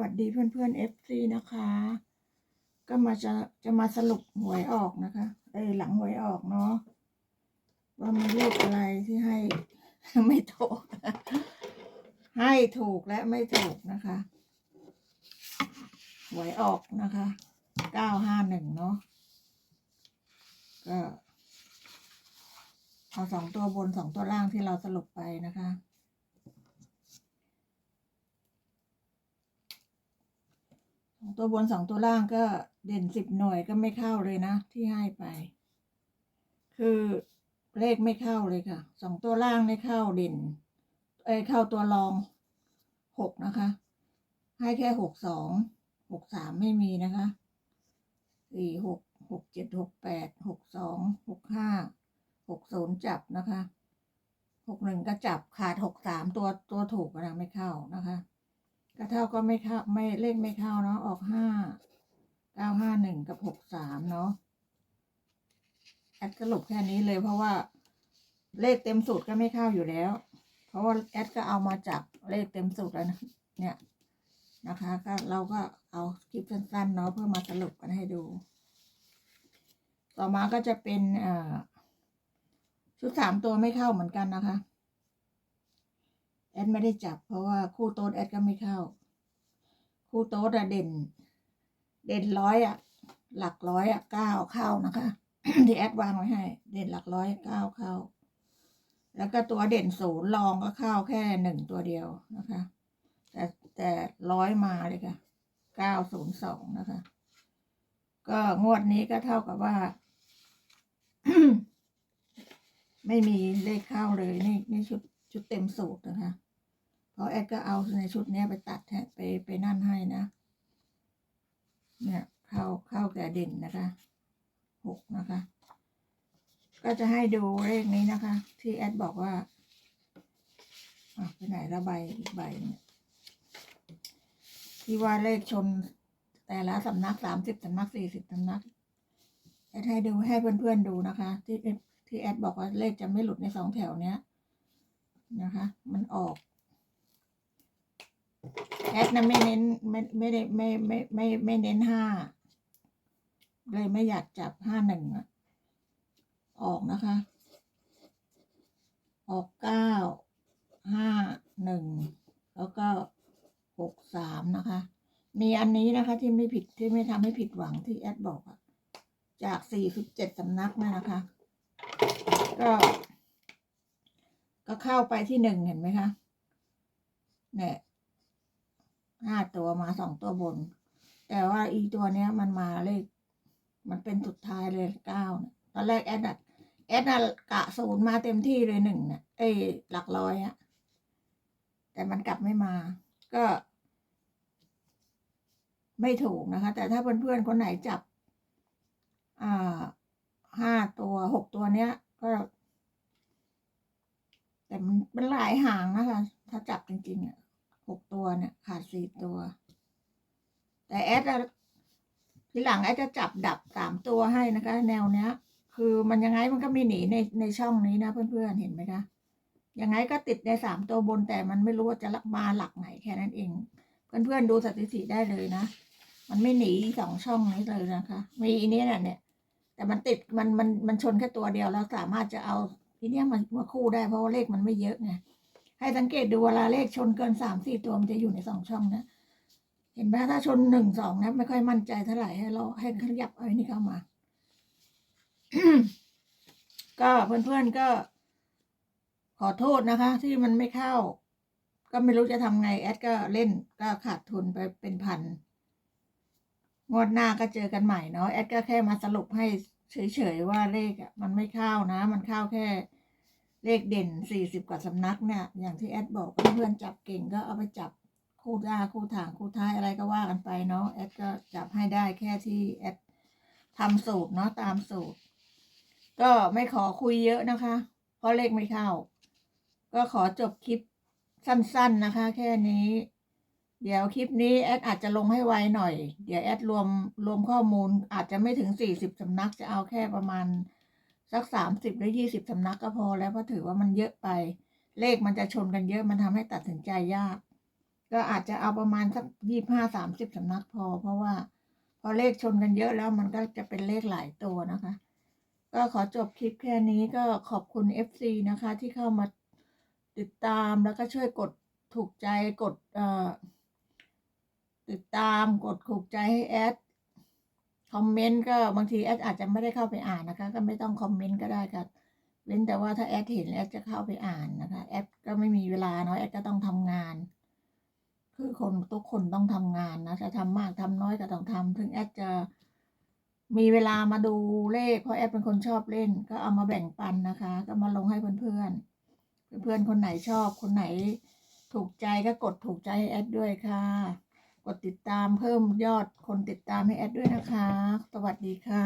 วัสดีเพื่อนเพื่อนเอฟซีนะคะ ก็มาจะจะมาสรุปหวยออกนะคะ เอ้ยหลังหวยออกเนาะว่ามีเลขอะไรที่ให้ไม่ถูก ให้ถูกและไม่ถูกนะคะหวยออกนะคะเก้าห้าหนึ่งเนาะก็เอาสองตัวบนสองตัวล่างที่เราสรุปไปนะคะ สอง ตัวบนสองตัวล่างก็เด่นสิบหน่วยก็ไม่เข้าเลยนะ ที่ให้ไป คือเลขไม่เข้าเลยค่ะสองตัวล่างไม่เข้าเด่นเอ้เข้าตัวรองหกนะคะ ให้แค่หกสองหกสามไม่มีนะคะสี่หกหกเจ็ดหกแปดหกสองหกห้าหกศูนย์จับนะคะหกหนึ่งก็จับขาดหกสามตัวตัวถูกนะไม่เข้านะคะ กระเท่าก็ไม่เข้าไม่เลขไม่เข้าเนาะออกห้าเก้าห้าหนึ่งกับหกสามเนาะแอดสรุปแค่นี้เลยเพราะว่าเลขเต็มสูตรก็ไม่เข้าอยู่แล้ว เพราะว่าแอดก็เอามาจากเลขเต็มสูตรแล้วนะเนี่ยนะคะก็เราก็เอาคลิปสั้นๆเนาะเพื่อมาสรุปกันให้ดู ต่อมาก็จะเป็นอ่อชุดสามตัวไม่เข้าเหมือนกันนะคะ แอดไม่ได้จับ เพราะว่าคู่โต๊ดแอดก็ไม่เข้า คู่โต๊ดอะเด่น เด่นร้อยอะหลักร้อยอะเก้าเข้านะคะ ที่แอดวางไว้ให้ เด่นหลักร้อยเก้าเข้า แล้วก็ตัวเด่นศูนย์รองก็เข้าแค่หนึ่งตัวเดียวนะคะ แต่แต่ร้อยมาเลยค่ะเก้าศูนย์สองนะคะ ก็งวดนี้ก็เท่ากับว่าไม่มีเลขเข้าเลยนี่นี่ชุดชุดเต็มสูตรนะคะ เพราะแอดก็เอาในชุดนี้ไปตัดไปไปนั่นให้นะ เนี่ยเข้าเข้าแก่เด่นนะคะหกนะคะ ก็จะให้ดูเลขนี้นะคะ ที่แอดบอกว่าอะไปไหนละใบอีกใบเนี่ยที่ว่าเลขชนแต่ละสำนักสามสิบสำนักสี่สิบสำนักแอดให้ดูให้เพื่อนๆดูนะคะ ที่ที่แอดบอกว่าเลขจะไม่หลุดในสองแถวเนี้ยนะคะ มันออก แอดนะไม่เน้นไม่ไม่ได้ไม่ไม่ไม่ไม่เน้นห้าเลยไม่อยากจับห้าหนึ่งอะออกนะคะ ออกเก้าห้าหนึ่งแล้วก็หกสามนะคะ มีอันนี้นะคะที่ไม่ผิดที่ไม่ทำให้ผิดหวังที่แอดบอกอะจากสี่สิบเจ็ดสำนักนั่นะคะ ก็ ก็เข้าไปที่หนึ่งเห็นไหมคะเนี่ย ห้าตัวมาสองตัวบน แต่ว่าอีตัวเนี้ยมันมาเลข มันเป็นสุดท้ายเลยเก้าเนี่ยตอนแรกแอดอะแอดอะกะศูนย์มาเต็มที่เลยหนึ่งเนี่ยเอ้ยหลักร้อยอะแต่มันกลับไม่มา ก็ ไม่ถูกนะคะ แต่ถ้าเพื่อนๆคนไหนจับ อ่าห้าตัวหกตัวเนี้ย ก็ แต่มันเป็นหลายหางนะคะ ถ้าจับจริงๆอะ หกตัวเนี่ยขาดสี่ตัว แต่แอดทีหลังแอดจะจับดับสามตัวให้นะคะ แนวเนี้ย คือมันยังไงมันก็มีหนีในในช่องนี้นะเพื่อนๆเห็นไหมคะยังไงก็ติดในสามตัวบนแต่มันไม่รู้ว่าจะลักมาหลักไหนแค่นั้นเอง เพื่อนๆดูสถิติได้เลยนะ มันไม่หนีสองช่องนี้เลยนะคะ มีอันนี้น่ะเนี่ย แต่มันติดมันมันมันชนแค่ตัวเดียวแล้วสามารถจะเอาทีเนี้ยมันมาคู่ได้เพราะว่าเลขมันไม่เยอะไง ให้สังเกตดูเวลาเลขชนเกินสามสี่ตัวมันจะอยู่ในสองช่องนะ เห็นไหมถ้าชนหนึ่งสองนะ ไม่ค่อยมั่นใจเท่าไหร่ให้เราให้ขยับเอาอันนี้เข้ามา ก็เพื่อนๆก็ ขอโทษนะคะ ที่มันไม่เข้า ก็ไม่รู้จะทำไงแอดก็เล่นก็ขาดทุนไปเป็นพันงวดหน้าก็เจอกันใหม่เนาะแอดก็แค่มาสรุปให้เฉยๆว่าเลขอะมันไม่เข้านะ มันเข้าแค่ เลขเด่นสี่สิบกว่าสำนักเนี่ย อย่างที่แอดบอกเพื่อนๆจับเก่งก็เอาไปจับคู่หน้าคู่ถางคู่ท้ายอะไรก็ว่ากันไปเนาะแอดก็จับให้ได้แค่ที่แอดทำสูตรเนาะตามสูตร ก็ไม่ขอคุยเยอะนะคะ เพราะเลขไม่เข้า ก็ขอจบคลิปสั้นๆนะคะ แค่นี้ เดี๋ยวคลิปนี้แอดอาจจะลงให้ไวหน่อย เดี๋ยวแอดรวมรวมข้อมูลอาจจะไม่ถึงสี่สิบสำนักจะเอาแค่ประมาณ สักสามสิบหรือยี่สิบสำนักก็พอแล้วเพราะถือว่ามันเยอะไป เลขมันจะชนกันเยอะมันทำให้ตัดสินใจยาก ก็อาจจะเอาประมาณสักยี่ห้าสามสิบสำนักพอ เพราะว่า พอเลขชนกันเยอะแล้วมันก็จะเป็นเลขหลายตัวนะคะ ก็ขอจบคลิปแค่นี้ก็ขอบคุณ FC นะคะ ที่เข้ามาติดตามแล้วก็ช่วยกดถูกใจกดติดตามกดถูกใจให้แอด คอมเมนต์ก็บางทีแอดอาจจะไม่ได้เข้าไปอ่านนะคะ ก็ไม่ต้องคอมเมนต์ก็ได้ค่ะ เว้นแต่ว่าถ้าแอดเห็นแอดจะเข้าไปอ่านนะคะ แอดก็ไม่มีเวลาเนาะแอดก็ต้องทำงาน คือคนทุกคนต้องทำงานนะจะทำมากทำน้อยก็ต้องทำถึงแอดจะมีเวลามาดูเลข เพราะแอดเป็นคนชอบเล่น ก็เอามาแบ่งปันนะคะ ก็มาลงให้เพื่อนๆ เพื่อนๆคนไหนชอบคนไหนถูกใจก็กดถูกใจให้แอดด้วยค่ะ กดติดตามเพิ่มยอดคนติดตามให้แอดด้วยนะคะ สวัสดีค่ะ